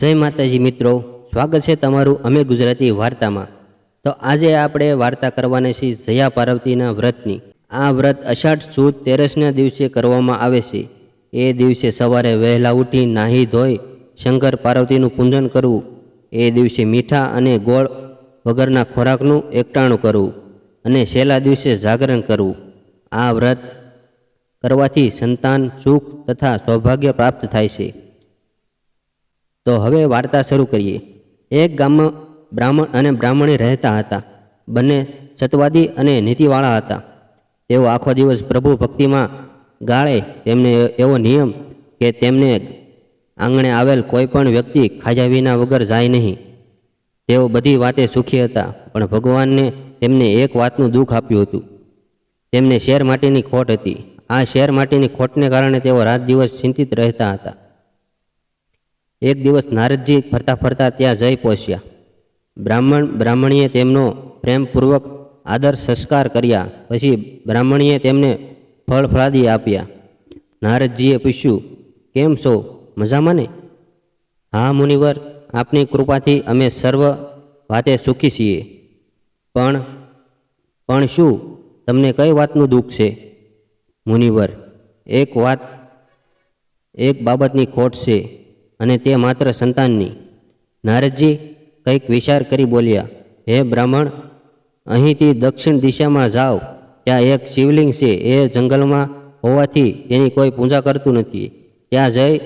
જય માતાજી મિત્રો, સ્વાગત છે તમારું અમે ગુજરાતી વાર્તામાં. તો આજે આપણે વાર્તા કરવાના છીએ જયા પાર્વતીના વ્રતની. આ વ્રત અષાઢ સુદ તેરસના દિવસે કરવામાં આવે છે. એ દિવસે સવારે વહેલા ઉઠી નાહી ધોઈ શંકર પાર્વતીનું પૂજન કરવું. એ દિવસે મીઠા અને ગોળ વગરના ખોરાકનું એકટાણું કરવું અને છેલ્લા દિવસે જાગરણ કરવું. આ વ્રત કરવાથી સંતાન સુખ તથા સૌભાગ્ય પ્રાપ્ત થાય છે. તો હવે વાર્તા શરૂ કરીએ. એક ગામમાં બ્રાહ્મણ અને બ્રાહ્મણી રહેતા હતા. બંને સતવાદી અને નીતિવાળા હતા. તેઓ આખો દિવસ પ્રભુ ભક્તિમાં ગાળે તેમને એવો નિયમ કે તેમને આંગણે આવેલ કોઈ પણ વ્યક્તિ ખાજા વિના વગર જાય નહીં. તેઓ બધી વાતે સુખી હતા, પણ ભગવાનને તેમને એક વાતનું દુઃખ આપ્યું હતું. તેમને શેર માટેની ખોટ હતી. આ શેર માટેની ખોટને કારણે તેઓ રાત દિવસ ચિંતિત રહેતા હતા. એક દિવસ નારદજી ફરતા ફરતા ત્યાં જઈ પહોંચ્યા. બ્રાહ્મણ, બ્રાહ્મણીએ તેમનો પ્રેમપૂર્વક આદર સંસ્કાર કર્યા. પછી બ્રાહ્મણીએ તેમને ફળ ફળાદી આપ્યા. નારદજીએ પૂછ્યું, કેમ છો? મજામાં ને હા, મુનિવર, આપની કૃપાથી અમે સર્વ વાતે સુખી છીએ. પણ પણ શું તમને કઈ વાતનું દુઃખ છે? મુનિવર, એક વાત, એક બાબતની ખોટ છે. અને તે માત્ર સંતાનની નારદજી કંઈક વિચાર કરી બોલ્યા, હે બ્રાહ્મણ, અહીંથી દક્ષિણ દિશામાં જાઓ. ત્યાં એક શિવલિંગ છે. એ જંગલમાં હોવાથી તેની કોઈ પૂજા કરતું નથી. ત્યાં જઈ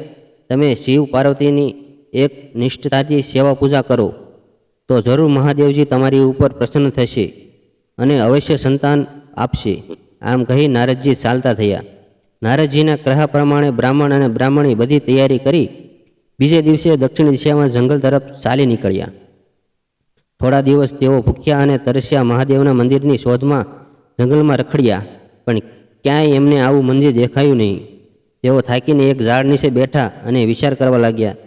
તમે શિવ પાર્વતીની એક નિષ્ઠતાથી સેવા પૂજા કરો. તો જરૂર મહાદેવજી તમારી ઉપર પ્રસન્ન થશે અને અવશ્ય સંતાન આપશે. આમ કહી નારદજી ચાલતા થયા. નારદજીના કહ્યા પ્રમાણે બ્રાહ્મણ અને બ્રાહ્મણી બધી તૈયારી કરી બીજે દિવસે દક્ષિણ દિશામાં જંગલ તરફ ચાલી નીકળ્યા. થોડા દિવસ તેઓ ભૂખ્યા અને તરસ્યા મહાદેવના મંદિરની શોધમાં જંગલમાં રખડ્યા, પણ ક્યાંય એમને આવું મંદિર દેખાયું નહીં. તેઓ થાકીને એક ઝાડ નીચે બેઠા અને વિચાર કરવા લાગ્યા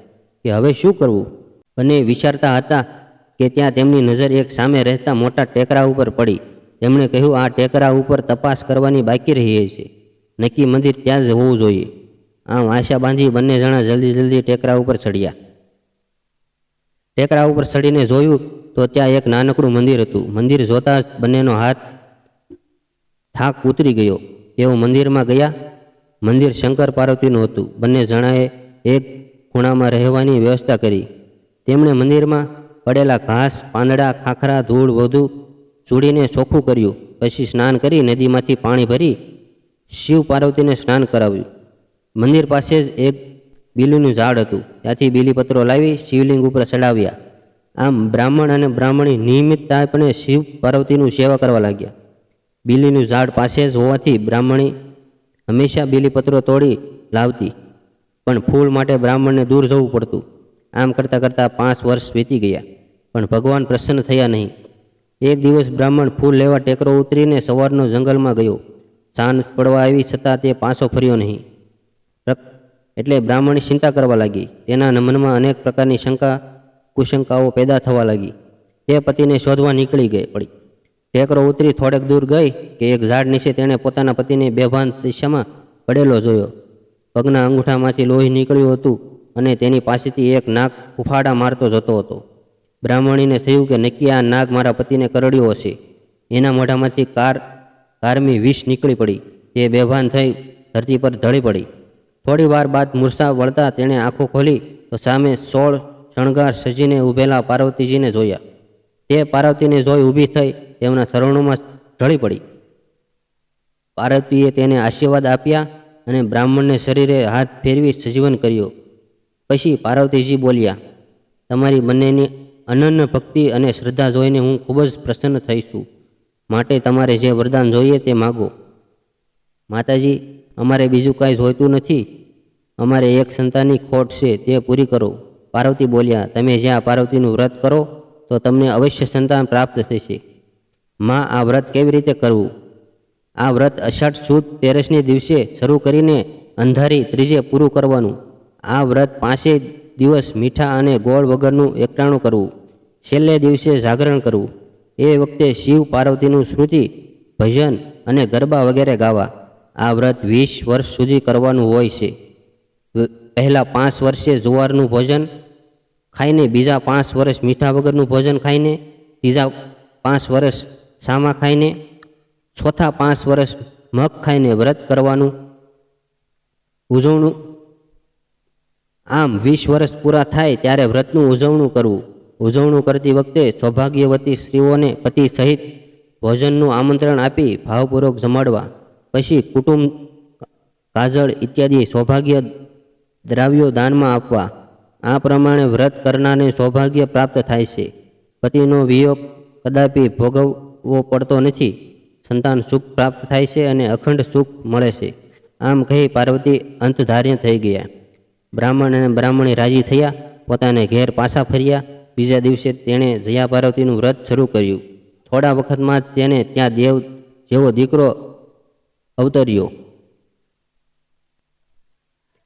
કે હવે શું કરવું? બંને વિચારતા હતા કે ત્યાં તેમની નજર એક સામે રહેતા મોટા ટેકરા ઉપર પડી. તેમણે કહ્યું, આ ટેકરા ઉપર તપાસ કરવાની બાકી રહી છે. નક્કી મંદિર ત્યાં જ હોવું જોઈએ. આમ આશા બાંધી બંને જણા જલ્દી જલ્દી ટેકરા ઉપર ચડ્યા. ટેકરા ઉપર ચડીને જોયું તો ત્યાં એક નાનકડું મંદિર હતું. મંદિર જોતા જ બંનેનો હાથ થાક ઉતરી ગયો. તેઓ મંદિરમાં ગયા. મંદિર શંકર પાર્વતીનું હતું. બંને જણાએ એક ખૂણામાં રહેવાની વ્યવસ્થા કરી. તેમણે મંદિરમાં પડેલા ઘાસ, પાંદડા, ખાખરા, ધૂળ વધુ ચૂડીને ચોખ્ખું કર્યું. પછી સ્નાન કરી નદીમાંથી પાણી ભરી શિવ પાર્વતીને સ્નાન કરાવ્યું. મંદિર પાસે જ એક બીલીનું ઝાડ હતું. ત્યાંથી બીલીપત્રો લાવી શિવલિંગ ઉપર ચડાવ્યા. આમ બ્રાહ્મણ અને બ્રાહ્મણી નિયમિત ટાઈપને શિવ પાર્વતીનું સેવા કરવા લાગ્યા. બીલીનું ઝાડ પાસે જ હોવાથી બ્રાહ્મણી હંમેશા બીલીપત્રો તોડી લાવતી, પણ ફૂલ માટે બ્રાહ્મણને દૂર જવું પડતું. આમ કરતાં કરતાં પાંચ વર્ષ વીતી ગયા, પણ ભગવાન પ્રસન્ન થયા નહીં. એક દિવસ બ્રાહ્મણ ફૂલ લેવા ટેકરો ઉતરીને સવારનો જંગલમાં ગયો. સાંજ પડવા આવી છતાં તે પાછો ફર્યો નહીં. એટલે બ્રાહ્મણી ચિંતા કરવા લાગી. તેના મનમાં અનેક પ્રકારની શંકા, કુશંકાઓ પેદા થવા લાગી. તે પતિને શોધવા નીકળી ગઈ પડી. ટેકરો ઉતરી થોડેક દૂર ગઈ કે એક ઝાડ નીચે તેણે પોતાના પતિને બેભાન દિશામાં પડેલો જોયો. પગના અંગૂઠામાંથી લોહી નીકળ્યું હતું અને તેની પાસેથી એક નાગ ઉફાડા મારતો જતો હતો. બ્રાહ્મણીને થયું કે નક્કી આ નાગ મારા પતિને કરડ્યો હશે. એના મોઢામાંથી કાર, કારમી વિષ નીકળી પડી. તે બેભાન થઈ ધરતી પર ઢળી પડી. થોડી વાર બાદ મૂર્છા વળતા તેણે આંખો ખોલી તો સામે સોળ શણગાર સજીને ઊભેલા પાર્વતીજીને જોયા. તે પાર્વતીને જોઈ ઊભી થઈ તેમના ચરણોમાં ઢળી પડી. પાર્વતીએ તેને આશીર્વાદ આપ્યા અને બ્રાહ્મણને શરીરે હાથ ફેરવી સજીવન કર્યો. પછી પાર્વતીજી બોલ્યા, તમારી બંનેની અનન્ય ભક્તિ અને શ્રદ્ધા જોઈને હું ખૂબ જ પ્રસન્ન થઈ છું. માટે તમારે જે વરદાન જોઈએ તે માગો. માતાજી, અમારે બીજું કાંઈ જોઈતું નથી. અમારે એક સંતાનની ખોટ છે તે પૂરી કરો. પાર્વતી બોલ્યા, તમે જ્યાં પાર્વતીનું વ્રત કરો, તો તમને અવશ્ય સંતાન પ્રાપ્ત થશે. માં, આ વ્રત કેવી રીતે કરવું? આ વ્રત અષાઢ સુદ તેરસને દિવસે શરૂ કરીને અંધારી ત્રીજે પૂરું કરવાનું. આ વ્રત પાંચે દિવસ મીઠા અને ગોળ વગરનું એકટાણું કરવું. છેલ્લે દિવસે જાગરણ કરવું. એ વખતે શિવ પાર્વતીનું શ્રુતિ, ભજન અને ગરબા વગેરે ગાવા. આ વ્રત વીસ વર્ષ સુધી કરવાનું હોય છે. પહેલાં પાંચ વર્ષે જુવારનું ભોજન ખાઈને, બીજા પાંચ વર્ષ મીઠા વગરનું ભોજન ખાઈને, ત્રીજા પાંચ વર્ષ સામા ખાઈને, ચોથા પાંચ વર્ષ મગ ખાઈને વ્રત કરવાનું. ઉજવણું આમ વીસ વર્ષ પૂરા થાય ત્યારે વ્રતનું ઉજવણું કરવું. ઉજવણું કરતી વખતે સૌભાગ્યવતી સ્ત્રીઓને પતિ સહિત ભોજનનું આમંત્રણ આપી ભાવપૂર્વક જમાડવા. પછી કુટુંબ, કાજળ ઇત્યાદિ સૌભાગ્ય દ્રાવ્યો દાનમાં આપવા. આ પ્રમાણે વ્રત કરનારને સૌભાગ્ય પ્રાપ્ત થાય છે. પતિનો વિયોગ કદાપી ભોગવવો પડતો નથી. સંતાન સુખ પ્રાપ્ત થાય છે અને અખંડ સુખ મળે છે. આમ કહી પાર્વતી અંતધાર્ય થઈ ગયા. બ્રાહ્મણ અને બ્રાહ્મણી રાજી થયા. પોતાને ઘેર પાછા ફર્યા. બીજા દિવસે તેણે જયા પાર્વતીનું વ્રત શરૂ કર્યું. થોડા વખતમાં તેને ત્યાં દેવ જેવો દીકરો અવતર્યો.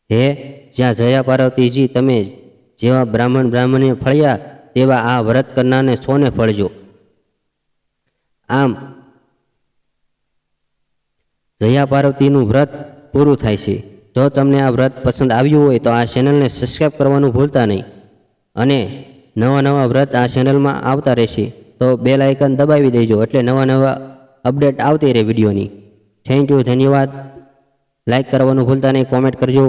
હે, જ્યાં જયા પાર્વતીજી તમે જેવા બ્રાહ્મણ બ્રાહ્મણીને ફળ્યા, તેવા આ વ્રત કરનારને સોને ફળજો. આમ જયા પાર્વતીનું વ્રત પૂરું થાય છે. જો તમને આ વ્રત પસંદ આવ્યું હોય તો આ ચેનલને સબસ્ક્રાઈબ કરવાનું ભૂલતા નહીં. અને નવા નવા વ્રત આ ચેનલમાં આવતા રહેશે. તો બેલ આઇકન દબાવી દેજો એટલે નવા નવા અપડેટ આવતી રહે વિડીયોની. થેન્ક યુ ધન્યવાદ. લાઇક કરવાનું ભૂલતા નહીં કોમેન્ટ કરજો.